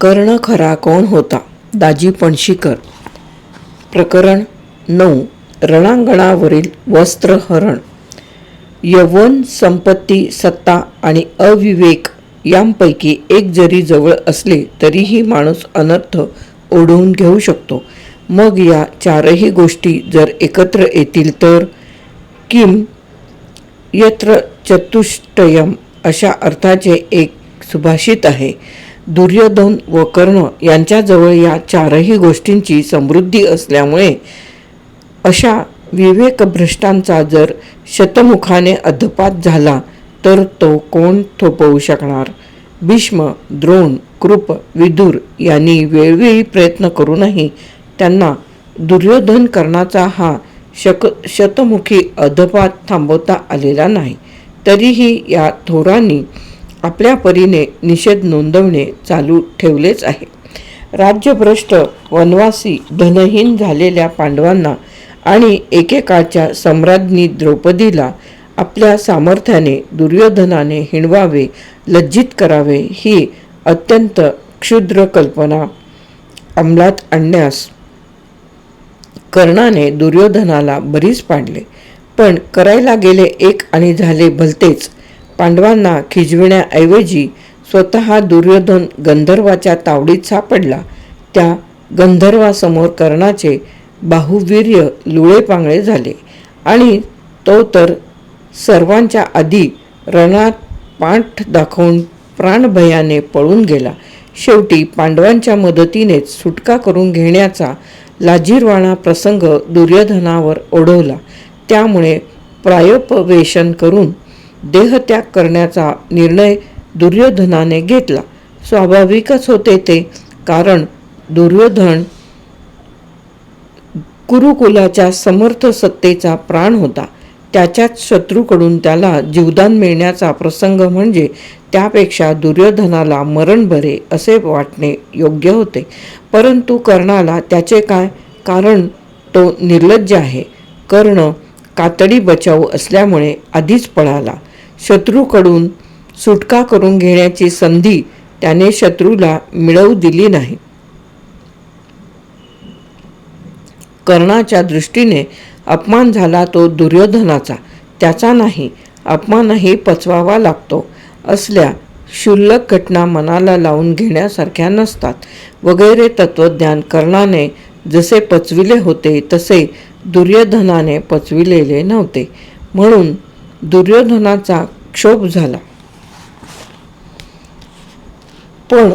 कर्ण खरा कोण होता? दाजी पणशीकर. प्रकरण नऊ. रणांगणावरील वस्त्रहरण यवन संपत्ती सत्ता आणि अविवेक यांपैकी एक जरी जवळ असले तरीही माणूस अनर्थ ओढवून घेऊ शकतो. मग या चारही गोष्टी जर एकत्र येतील तर? किम यत्र चतुष्टयम अशा अर्थाचे एक सुभाषित आहे. दुर्योधन व कर्ण यांच्याजवळ या चारही गोष्टींची समृद्धी असल्यामुळे अशा विवेकभ्रष्टांचा जर शतमुखाने अधपात झाला तर तो कोण थोपवू शकणार? भीष्म द्रोण कृप विदुर यांनी वेळोवेळी प्रयत्न करूनही त्यांना दुर्योधन कर्णाचा हा शक शतमुखी अधपात थांबवता आलेला नाही. तरीही या थोरांनी आपल्या परीने निषेध नोंदवणे चालू ठेवलेच आहे. राज्यभ्रष्ट वनवासी धनहीन झालेल्या पांडवांना आणि एकेकाळच्या सम्राज्ञी द्रौपदीला आपल्या सामर्थ्याने दुर्योधनाने हिणवावे लज्जित करावे ही अत्यंत क्षुद्र कल्पना अंमलात आणण्यास कर्णाने दुर्योधनाला बरीच पाडले. पण करायला गेले एक आणि झाले भलतेच. पांडवांना खिजविण्याऐवजी स्वतः दुर्योधन गंधर्वाच्या तावडीत सापडला. त्या गंधर्वासमोर कर्णाचे बाहुवीर्य लुळेपांगळे झाले आणि तो तर सर्वांच्या आधी रणात पाठ दाखवून प्राणभयाने पळून गेला. शेवटी पांडवांच्या मदतीनेच सुटका करून घेण्याचा लाजीरवाणा प्रसंग दुर्योधनावर ओढवला. त्यामुळे प्रायोपवेशन करून देहत्याग करण्याचा निर्णय दुर्योधनाने घेतला. स्वाभाविकच होते ते कारण दुर्योधन कुरुकुलाच्या समर्थ सत्तेचा प्राण होता. त्याच्याच शत्रूकडून त्याला जीवदान मिळण्याचा प्रसंग म्हणजे त्यापेक्षा दुर्योधनाला मरण बरे असे वाटणे योग्य होते. परंतु कर्णाला त्याचे काय? कारण तो निर्लज्ज आहे. कर्ण कातडी बचाऊ असल्यामुळे आधीच पळाला. शत्रूकडून सुटका करून घेण्याची संधी त्याने शत्रूला मिळवू दिली नाही. कर्णाच्या दृष्टीने अपमान झाला तो दुर्योधनाचा. त्याचा नाही अपमानही पचवावा लागतो असल्या क्षुल्लक घटना मनाला लावून घेण्यासारख्या नसतात. वगैरे तत्वज्ञान कर्णाने जसे पचविले होते तसे दुर्योधनाने पचविलेले नव्हते. म्हणून दुर्योधनाचा क्षोभ झाला. पण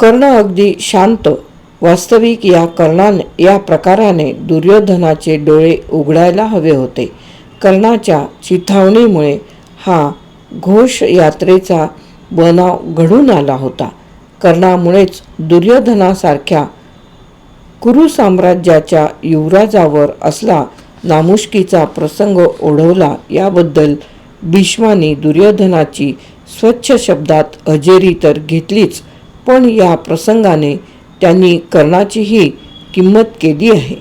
कर्ण अगदी शांत वास्तविक या कर्णाने या प्रकाराने दुर्योधनाचे डोळे उघडायला हवे होते. कर्णाच्या चिथावणीमुळे हा घोष यात्रेचा बनाव घडून आला होता. कर्णामुळेच दुर्योधनासारख्या कुरु साम्राज्याच्या युवराजावर असला नामुष्कीचा प्रसंग ओढवला. याबद्दल भीष्माने दुर्योधनाची स्वच्छ शब्दात हजेरी तर घेतलीच पण या प्रसंगाने त्यांनी कर्णाचीही किंमत केली आहे.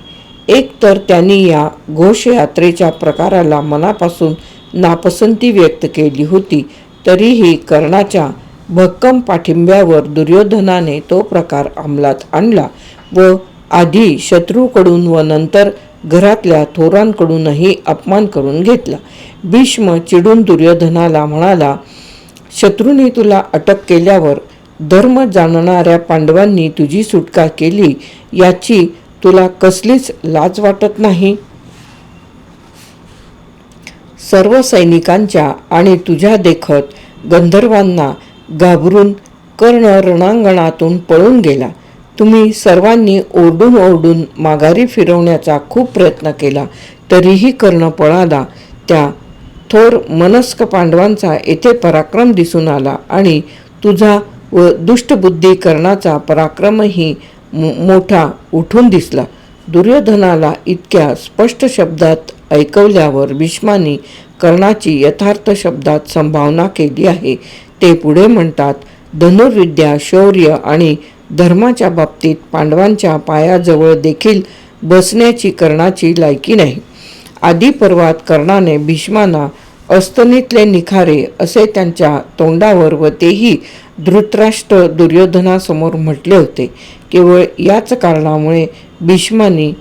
एक तर त्यांनी या घोषयात्रेच्या प्रकाराला मनापासून नापसंती व्यक्त केली होती तरीही कर्णाच्या भक्कम पाठिंब्यावर दुर्योधनाने तो प्रकार अंमलात आणला व आधी शत्रूकडून व नंतर घरातल्या थोरांकडूनही अपमान करून घेतला. भीष्म चिडून दुर्योधनाला म्हणाला शत्रूने तुला अटक केल्यावर धर्म जाणणाऱ्या पांडवांनी तुझी सुटका केली याची तुला कसलीच लाज वाटत नाही? सर्व सैनिकांच्या आणि तुझ्या देखत गंधर्वांना घाबरून कर्ण रणांगणातून पळून गेला. तुम्ही सर्वांनी ओरडून ओरडून माघारी फिरवण्याचा खूप प्रयत्न केला तरीही कर्ण पळाला. त्या थोर मनस्क पांडवांचा येथे पराक्रम दिसून आला आणि तुझा व दुष्टबुद्धी कर्णाचा पराक्रमही मो- मोठा उठून दिसला. दुर्योधनाला इतक्या स्पष्ट शब्दात ऐकवल्यावर भीष्मानी कर्णाची यथार्थ शब्दात संभावना केली आहे. ते पुढे म्हणतात धनुर्विद्या शौर्य आणि धर्माच्या बाबतीत पांडवांच्या पायाजवळ देखील बसण्याची कर्णाची लायकी नाही. आदी पर्वात कर्णाने भीष्मांना अस्तनीतले निखारे असे त्यांच्या तोंडावर व तेही धृतराष्ट्र दुर्योधनासमोर म्हटले होते. केवळ याच कारणामुळे भीष्मानी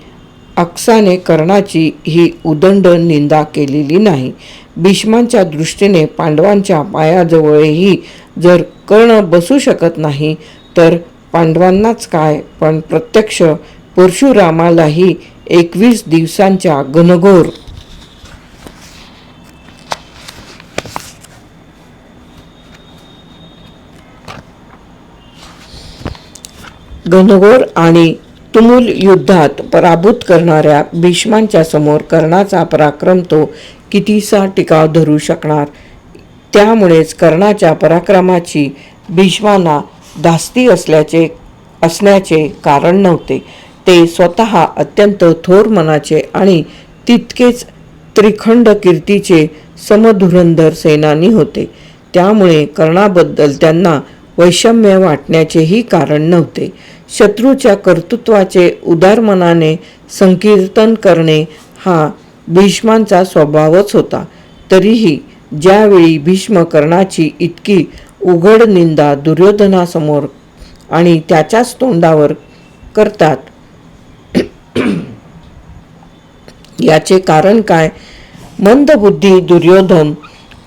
अक्साने कर्णाची ही उदंड निंदा केलेली नाही. भीष्मांच्या दृष्टीने पांडवांच्या पायाजवळही जर कर्ण बसू शकत नाही तर पांडवांनाच काय पण प्रत्यक्ष परशुरामालाही एकवीस दिवसांच्या घनघोर. घनघोर आणि तुमुल युद्धात पराभूत करणाऱ्या भीष्मांच्या समोर कर्णाचा पराक्रम तो कितीसा टिकाव धरू शकणार? त्यामुळेच कर्णाच्या पराक्रमाची भीष्मांना धास्ती असल्याचे असण्याचे कारण नव्हते. ते स्वतः अत्यंत थोर मनाचे आणि तितकेच त्रिखंड कीर्तीचे समधुरंधर सेनानी होते. त्यामुळे कर्णाबद्दल त्यांना वैषम्य वाटण्याचेही कारण नव्हते. शत्रूच्या कर्तृत्वाचे उदार मनाने संकीर्तन करणे हा भीष्मांचा स्वभावच होता. तरीही ज्यावेळी भीष्म कर्णाची इतकी उघड निंदा दुर्योधनासमोर आणि त्याच्याच तोंडावर करतात. याचे कारण काय? मंदबुद्धी दुर्योधन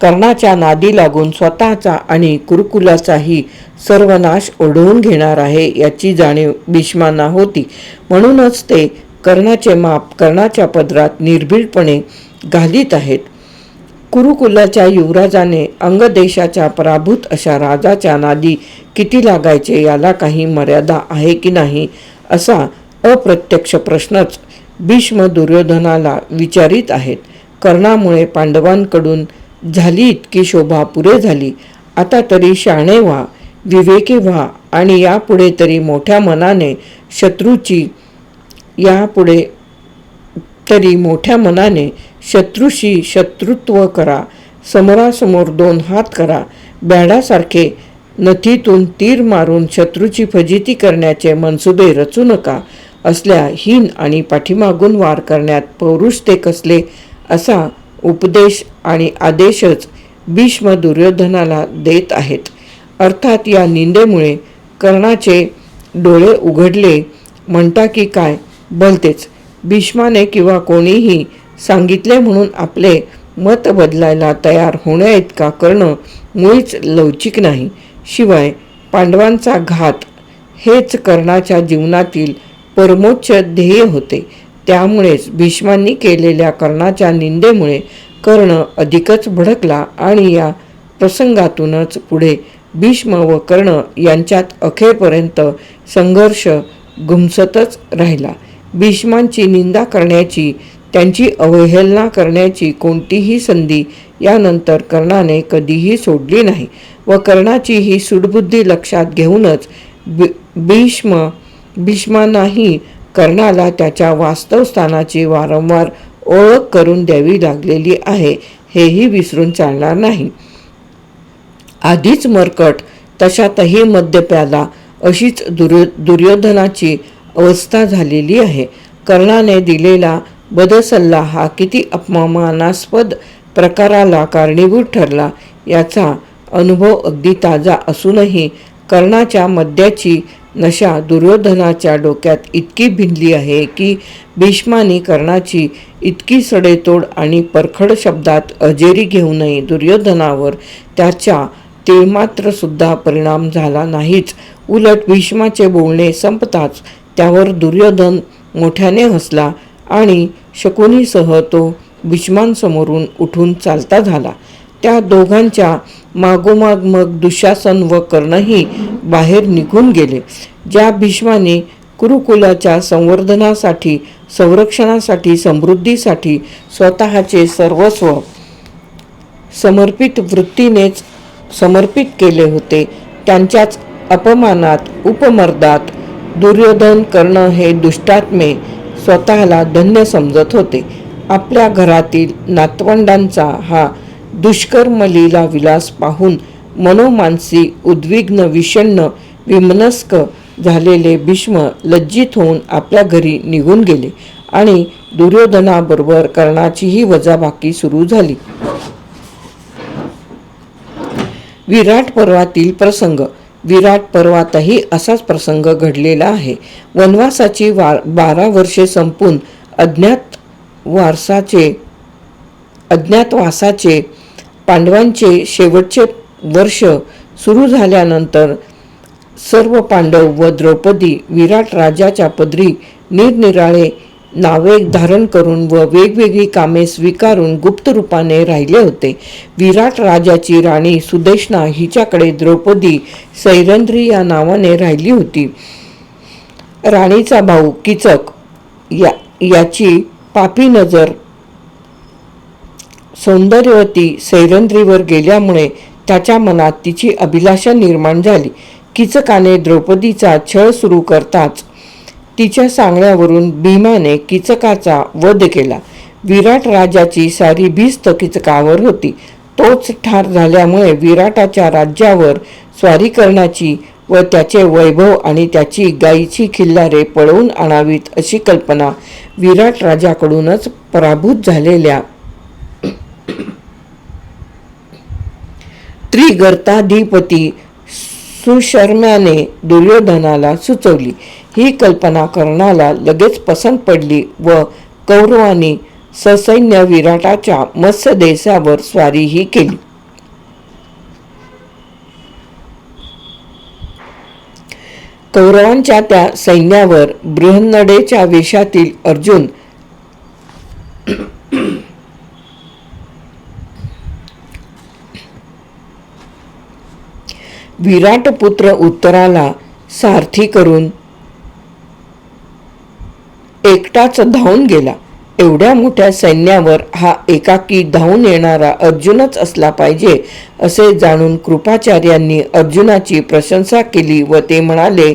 कर्णाच्या नादी लागून स्वतःचा आणि कुरुकुलाचाही सर्वनाश ओढवून घेणार आहे याची जाणीव भीष्मांना होती. म्हणूनच ते कर्णाचे माप कर्णाच्या पदरात निर्भीडपणे घालीत आहेत. कुरुकुलाच्या युवराजाने अंगदेशाच्या पराभूत अशा राजाच्या नादी किती लागायचे याला काही मर्यादा आहे की नाही असा अप्रत्यक्ष प्रश्नच भीष्म दुर्योधनाला विचारित आहेत. कर्णामुळे पांडवांकडून झाली इतकी शोभा पुरे झाली. आता तरी शाणे व्हा विवेकी व्हा आणि यापुढे तरी मोठ्या मनाने शत्रूची यापुढे तरी मोठ्या मनाने शत्रूशी शत्रुत्व करा. समोरासमोर दोन हात करा. बॅडासारखे नथीतून तीर मारून शत्रूची फजिती करण्याचे मनसुबे रचू नका. असल्या हीन आणि पाठीमागून वार करण्यात पौरुष ते कसले असा उपदेश आणि आदेशच भीष्म दुर्योधनाला देत आहेत. अर्थात या निंदेमुळे कर्णाचे डोळे उघडले. म्हणता की काय? भलतेच. भीष्माने किंवा कोणीही सांगितले म्हणून आपले मत बदलायला तयार होण्याइतका कर्ण मुळीच लवचिक नाही. शिवाय पांडवांचा घात हेच कर्णाच्या जीवनातील परमोच्च ध्येय होते. त्यामुळेच भीष्मांनी केलेल्या कर्णाच्या निंदेमुळे कर्ण अधिकच भडकला आणि या प्रसंगातूनच पुढे भीष्म व कर्ण यांच्यात अखेरपर्यंत संघर्ष घुमसतच राहिला. भीष्मांची निंदा करण्याची त्यांची अवहेलना करण्याची कोणतीही संधी यानंतर कर्णाने कधीही सोडली नाही व कर्णाची ही सुडबुद्धी लक्षात घेऊनच भीष्म भीष्मांनाही कर्णाला त्याच्या वास्तव स्थानाची वारंवार ओळख करून द्यावी लागलेली आहे हेही विसरून चालणार नाही. आधीच मरकट तशातही मद्यप्याला अशीच दुर्यो दुर्योधनाची अवस्था झालेली आहे. कर्णाने दिलेला बदसल्ला हा किती अपमानास्पद प्रकाराला कारणीभूत ठरला याचा अनुभव अगदी ताजा असूनही कर्णाच्या मद्याची नशा दुर्योधनाच्या डोक्यात इतकी भिनली आहे की भीष्मानी कर्णाची इतकी सडेतोड आणि परखड शब्दात अजेरी घेऊनही दुर्योधनावर त्याच्या तेमात्रसुद्धा परिणाम झाला नाहीच. उलट भीष्माचे बोलणे संपताच त्यावर दुर्योधन मोठ्याने हसला. आणि शकुनीसह तो भीष्मांसमोरून उठून चालता झाला. त्या दोघांच्या मागोमाग मग दुशासन व कर्णही बाहेर निघून गेले. ज्या भीष्माने कुरुकुलाच्या संवर्धनासाठी संरक्षणासाठी समृद्धीसाठी स्वतःचे सर्वस्व समर्पित वृत्तीनेच समर्पित केले होते त्यांच्याच अपमानात उपमर्दात दुर्योधन कर्ण हे दुष्टात्मे स्वतःला धन्य समजत होते. आपल्या घरातील नातवंडांचा हा दुष्कर्मलीला विलास पाहून मनोमानसी उद्विग्न विषण्ण विमनस्क झालेले भीष्म लज्जित होऊन आपल्या घरी निघून गेले आणि दुर्योधनाबरोबर कर्णाचीही वजाबाकी सुरू झाली. विराट पर्वातील प्रसंग विराट पर्वातही असाच प्रसंग घडलेला आहे. वनवासाची वा बारा वर्षे संपून अज्ञात वारसाचे अज्ञातवासाचे पांडवांचे शेवटचे वर्ष सुरू झाल्यानंतर सर्व पांडव व द्रौपदी विराट राजाच्या पदरी निरनिराळे नावे धारण करून व वेगवेगळी कामे स्वीकारून गुप्त रूपाने राहिले होते. विराट राजाची राणी सुदेशना हिच्याकडे द्रौपदी सैरंद्री या नावाने राहिली होती. राणीचा भाऊ किचक या याची पापी नजर सौंदर्यवती सैरंद्रीवर गेल्यामुळे त्याच्या मनात तिची अभिलाषा निर्माण झाली. किचकाने द्रौपदीचा छळ सुरू करताच तिच्या सांगण्यावरून भीमाने किचकाचा वध केला. विराट राजाची सारी भिस्त किचकावर होती. तोच ठार झाल्यामुळे विराटाच्या राज्यावर स्वारी करण्याची व त्याचे वैभव आणि त्याची गायीची खिल्लारे पळवून आणावीत अशी कल्पना विराट राजाकडूनच पराभूत झालेल्या त्रिगर्ताधिपती सुशर्म्याने दुर्योधनाला सुचवली. ही कल्पना कर्णाला लगेच पसंत पडली व कौरवांनी ससैन्य विराटाच्या मत्स्य देशावर स्वारीही केली. कौरवांच्या त्या सैन्यावर बृहन्नडेच्या वेशातील अर्जुन विराटपुत्र उत्तराला सारथी करून एकटाच धावून गेला. एवढ्या मोठ्या सैन्यावर हा एकाकी धावून येणारा अर्जुनच असला पाहिजे असे जाणून कृपाचार्यांनी अर्जुनाची प्रशंसा केली व ते म्हणाले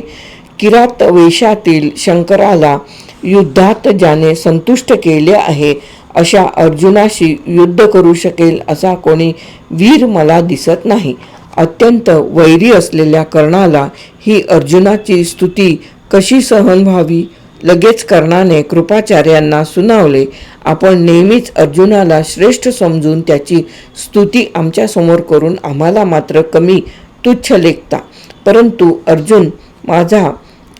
किरात वेशातील शंकराला युद्धात ज्याने संतुष्ट केले आहे अशा अर्जुनाशी युद्ध करू शकेल असा कोणी वीर मला दिसत नाही. अत्यंत वैरी असलेल्या कर्णाला ही अर्जुनाची स्तुती कशी सहन व्हावी? लगेच कर्णाने कृपाचार्यांना सुनावले. आपण नेहमीच अर्जुनाला श्रेष्ठ समजून त्याची स्तुती आमच्यासमोर करून आम्हाला मात्र कमी तुच्छ लेखता. परंतु अर्जुन माझा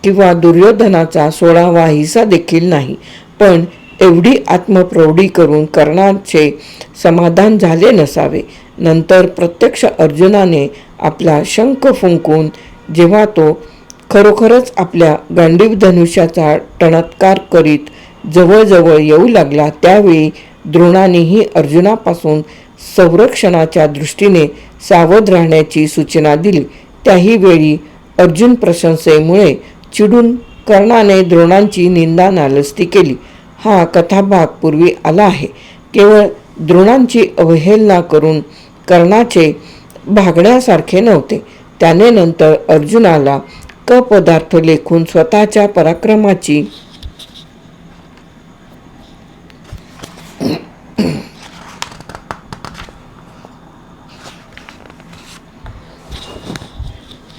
किंवा दुर्योधनाचा सोळावा हिस्सा देखील नाही. पण एवढी आत्मप्रौढी करून कर्णाचे समाधान झाले नसावे. नंतर प्रत्यक्ष अर्जुनाने आपला शंख फुंकून जेव्हा तो खरोखरच आपल्या गांडीव धनुष्याचा टणत्कार करीत जवळजवळ येऊ लागला त्यावेळी द्रोणानेही अर्जुनापासून संरक्षणाच्या दृष्टीने सावध राहण्याची सूचना दिली. त्याही वेळी अर्जुन प्रशंसेमुळे चिडून कर्णाने द्रोणांची निंदा नालस्ती केली. हा कथाभाग पूर्वी आला आहे. केवळ द्रोणांची अवहेलना करून कर्णाचे भागण्यासारखे नव्हते. त्याने नंतर अर्जुनाला क पदार्थ लेखून स्वतःच्या पराक्रमाची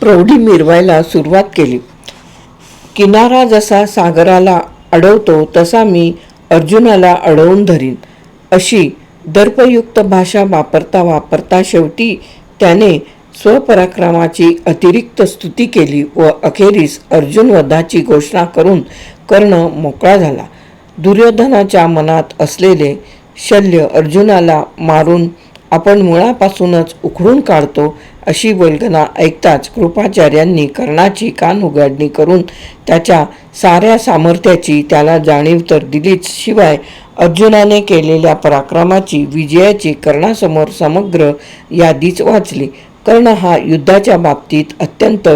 प्रौढी मिरवायला सुरुवात केली. किनारा जसा सागराला अडवतो तसा मी अर्जुनाला अडवून धरीन. अशी दर्पयुक्त भाषा वापरता वापरता शेवटी त्याने स्वपराक्रमाची अतिरिक्त स्तुती केली व अखेरीस अर्जुन वधाची घोषणा करून कर्ण मोकळा झाला. दुर्योधनाच्या मनात असलेले शल्य अर्जुनाला मारून आपण मुळापासूनच उखडून काढतो अशी वल्गना ऐकताच कृपाचार्यांनी कर्णाची कान उघडणी करून त्याच्या साऱ्या सामर्थ्याची त्याला जाणीव तर दिलीच. शिवाय अर्जुनाने केलेल्या पराक्रमाची विजयाची कर्णासमोर समग्र यादीच वाचली. कर्ण हा युद्धाच्या बाबतीत अत्यंत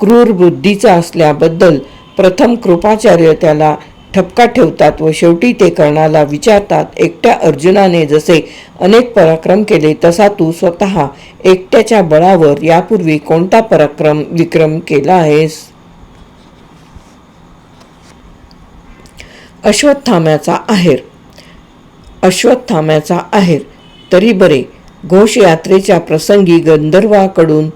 क्रूर बुद्धीचा असल्याबद्दल प्रथम कृपाचार्य त्याला ठपका ठेवतात व शेवटी ते कर्णाला विचारतात एकट्या अर्जुनाने जसे अनेक पराक्रम केले तसा तू स्वतः एकट्याच्या बळावर यापूर्वी कोणता पराक्रम विक्रम केला आहेस? अश्वत्थाम्याचा आहेर. अश्वत्थाम्याचा आहेर. तरी बरे घोषयात्रेच्या प्रसंगी गंधर्वाकडून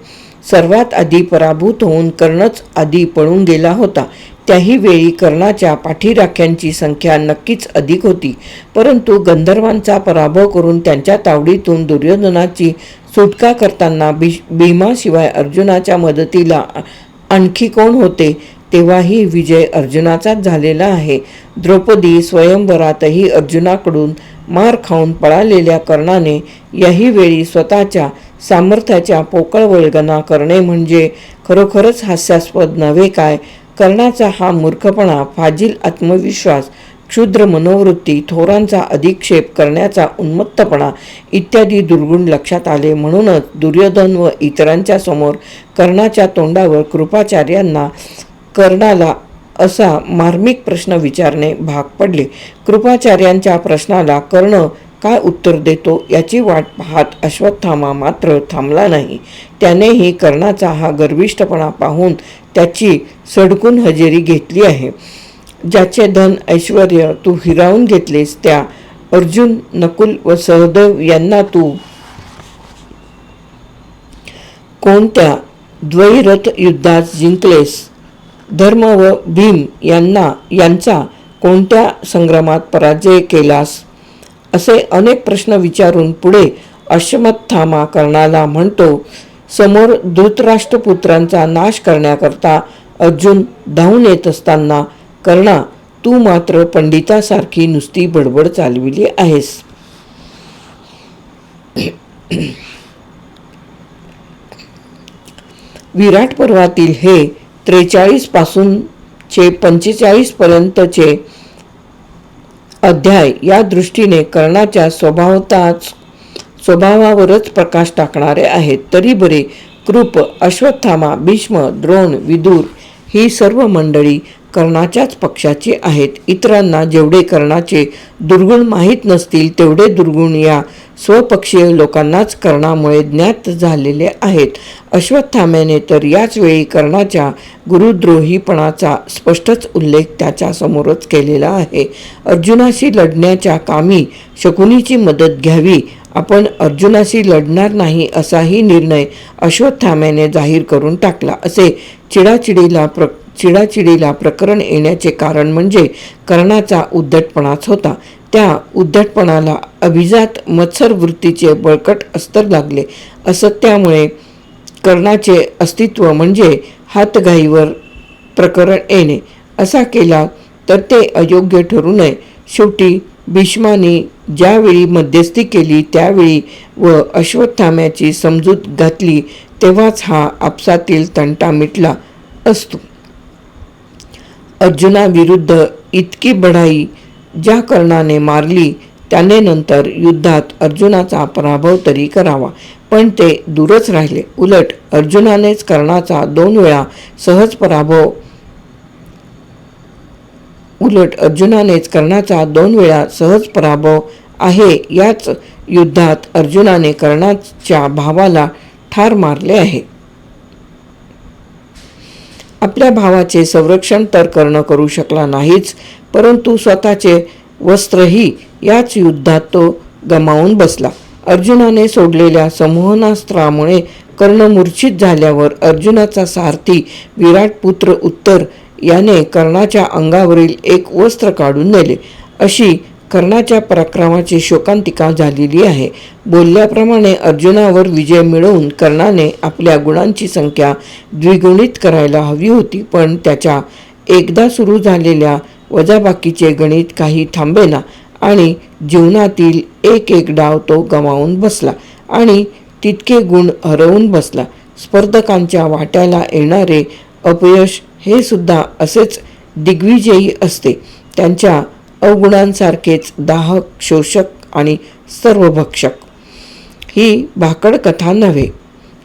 सर्वात आधी पराभूत होऊन कर्णच आधी पळून गेला होता. त्याही वेळी कर्णाच्या पाठीराख्यांची संख्या नक्कीच अधिक होती. परंतु गंधर्वांचा पराभव करून त्यांच्या तावडीतून दुर्योधनाची सुटका करताना भीष भीमाशिवाय अर्जुनाच्या मदतीला आणखी कोण होते? तेव्हाही विजय अर्जुनाचाच झालेला आहे. द्रौपदी स्वयंवरातही अर्जुनाकडून मार खाऊन पळालेल्या कर्णाने याही वेळी स्वतःच्या सामर्थ्याच्या पोकळ वळगना करणे म्हणजे खरोखरच हास्यास्पद नव्हे काय? कर्णाचा हा मूर्खपणा फाजील आत्मविश्वास क्षुद्र मनोवृत्ती थोरांचा अधिक्षेप करण्याचा उन्मत्तपणा इत्यादी दुर्गुण लक्षात आले म्हणूनच दुर्योधन व इतरांच्या समोर कर्णाच्या तोंडावर कृपाचार्यांना कर्णाला असा मार्मिक प्रश्न विचारणे भाग पडले. कृपाचार्यांच्या प्रश्नाला कर्ण काय उत्तर देतो याची वाट पाहत अश्वत्थामा मात्र थांबला नाही. त्यानेही कर्णाचा हा गर्विष्ठपणा पाहून त्याची सडकून हजेरी घेतली आहे. ज्याचे धन ऐश्वर तू हिरावून घेतलेस त्या अर्जुन नकुल व सहदेव यांना तू कोणत्या द्वैरथ युद्धात जिंकलेस? धर्म व भीम यांना यांचा कोणत्या संग्रामात पराजय केलास? असे अनेक प्रश्न विचारून पुढे अश्वत्थामा कर्णाला म्हणतो समोर धृतराष्ट्रपुत्रांचा नाश करण्याकरता अर्जुन धावून येत असताना कर्णा तू मात्र पंडितासारखी नुसती बडबड चालविली आहेस. विराट पर्वातील हे त्रेचाळीस पंचेचाळीसपर्यंतचे अध्याय या दृष्टीने कर्णाच्या स्वभावताच स्वभावावरच प्रकाश टाकणारे आहेत. तरी बरे कृप अश्वत्थामा भीष्म द्रोण विदूर ही सर्व मंडळी कर्णाच्याच पक्षाची आहेत. इतरांना जेवढे कर्णाचे दुर्गुण माहीत नसतील तेवढे दुर्गुण या स्वपक्षीय लोकांनाच कर्णामुळे ज्ञात झालेले आहेत. अश्वत्थाम्याने तर याच वेळी कर्णाच्या गुरुद्रोहीपणाचा स्पष्टच उल्लेख त्याच्यासमोरच केलेला आहे. अर्जुनाशी लढण्याच्या कामी शकुनीची मदत घ्यावी. आपण अर्जुनाशी लढणार नाही असाही निर्णय अश्वत्थाम्याने जाहीर करून टाकला. असे चिडाचिडीला प्र चिडाचिडीला प्रकरण येण्याचे कारण म्हणजे कर्णाचा उद्धटपणाच होता. त्या उद्धटपणाला अभिजात मत्सर वृत्तीचे बळकट अस्तर लागले. असं त्यामुळे कर्णाचे अस्तित्व म्हणजे हातघाईवर प्रकरण येणे. असा केला तर ते अयोग्य ठरू नये. शेवटी भीष्माने ज्यावेळी मध्यस्थी केली त्यावेळी व अश्वत्थाम्याची समजूत घातली तेव्हाच हा आपसातील तंटा मिटला असतो. अर्जुनाविरुद्ध इतकी बढाई ज्या कर्णाने मारली त्याने नंतर युद्धात अर्जुनाचा पराभव तरी करावा. पण ते दूरच राहिले. उलट अर्जुनानेच कर्णाचा दोन वेळा सहज पराभव उलट अर्जुनानेच कर्णाचा दोन वेळा सहज पराभव आहे याच युद्धात अर्जुनाने कर्णाच्या भावाला ठार मारले आहे. आपल्या भावाचे संरक्षण तर कर्ण करू शकला नाहीच परंतु स्वतःचे वस्त्रही याच युद्धात तो गमावून बसला. अर्जुनाने सोडलेल्या समूहनास्त्रामुळे कर्ण मूर्छित झाल्यावर अर्जुनाचा सारथी विराट पुत्र उत्तर याने कर्णाच्या अंगावरील एक वस्त्र काढून नेले. अशी कर्णाच्या पराक्रमाची शोकांतिका झालेली आहे. बोलल्याप्रमाणे अर्जुनावर विजय मिळवून कर्णाने आपल्या गुणांची संख्या द्विगुणित करायला हवी होती पण त्याच्या एकदा सुरू झालेल्या वजाबाकीचे गणित काही थांबेना आणि जीवनातील एक एक डाव तो गमावून बसला आणि तितके गुण हरवून बसला. स्पर्धकांच्या वाट्याला येणारे अपयश हे सुद्धा असेच दिग्विजयी असते. त्यांच्या अवगुणांसारखेच दाहक शोषक आणि सर्वभक्षक. ही भाकड कथा नव्हे.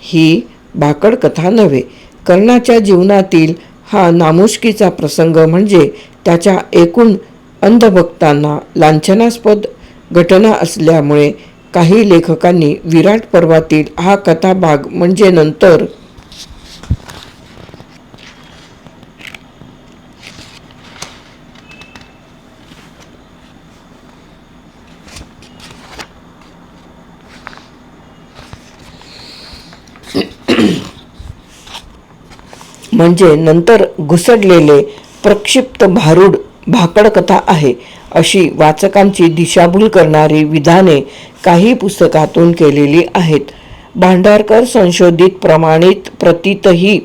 ही भाकड कथा नव्हे. कर्णाच्या जीवनातील हा नामुष्कीचा प्रसंग म्हणजे त्याच्या एकूण अंधभक्तांना लांछनास्पद घटना असल्यामुळे काही लेखकांनी विराट पर्वातील हा कथा भाग म्हणजे नंतर म्हणजे नंतर घुसडलेले प्रक्षिप्त भारूड भाकड कथा आहे. अशी वाचकांची दिशाभूल करणारी विधाने काही पुस्तकातून केलेली आहेत. भांडारकर संशोधित प्रमाणित प्रतीतही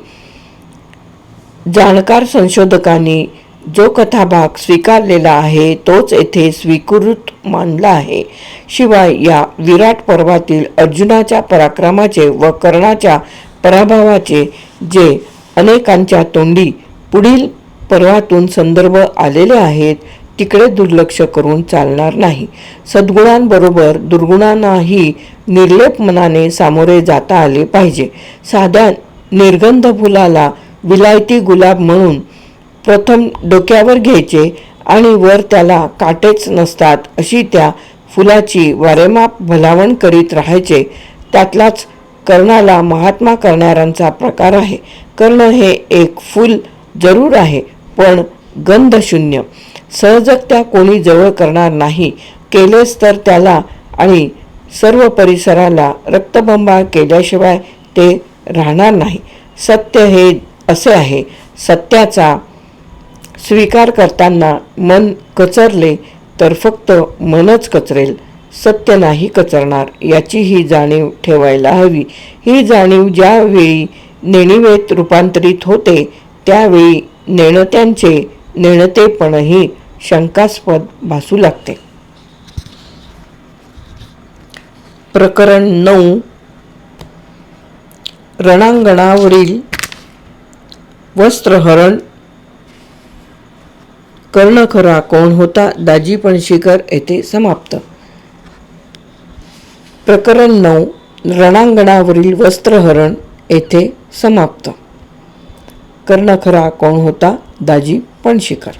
जाणकार संशोधकांनी जो कथाभाग स्वीकारलेला आहे तोच येथे स्वीकृत मानला आहे. शिवाय या विराट पर्वातील अर्जुनाच्या पराक्रमाचे व कर्णाच्या पराभवाचे जे अनेकांच्या तोंडी पुढील पर्वातून संदर्भ आलेले आहेत तिकडे दुर्लक्ष करून चालणार नाही. सद्गुणांबरोबर दुर्गुणांनाही निर्लेप मनाने सामोरे जाता आले पाहिजे. साध्या निर्गंध फुलाला विलायती गुलाब म्हणून प्रथम डोक्यावर घ्यायचे आणि वर त्याला काटेच नसतात अशी त्या फुलाची वारेमाप भलावण करीत राहायचे. त्यातलाच कर्णाला महात्मा करणाऱ्यांचा प्रकार आहे. कर्ण हे एक फूल जरूर आहे पण गंधशून्य सहजगत्या कोणी जवळ करणार नाही. केलेच तर त्याला आणि सर्व परिसराला रक्तबंबा केल्याशिवाय ते राहणार नाही. सत्य हे असे आहे. सत्याचा स्वीकार करताना मन कचरले तर फक्त मनच कचरेल. सत्य नाही कचरणार याची ही जाणीव ठेवायला हवी. ही जाणीव ज्यावेळी नेणिवेत रूपांतरित होते त्यावेळी नेणत्यांचे नेणतेपणही शंकास्पद भासू लागते. प्रकरण नऊ. रणांगणावरील वस्त्रहरण. कर्णखरा कोण होता? दाजी पणशीकर येथे समाप्त. प्रकरण नऊ. रणांगणावरील वस्त्रहरण. येथे समाप्त. कर्ण खरा कोण होता? दाजी पणशीकर.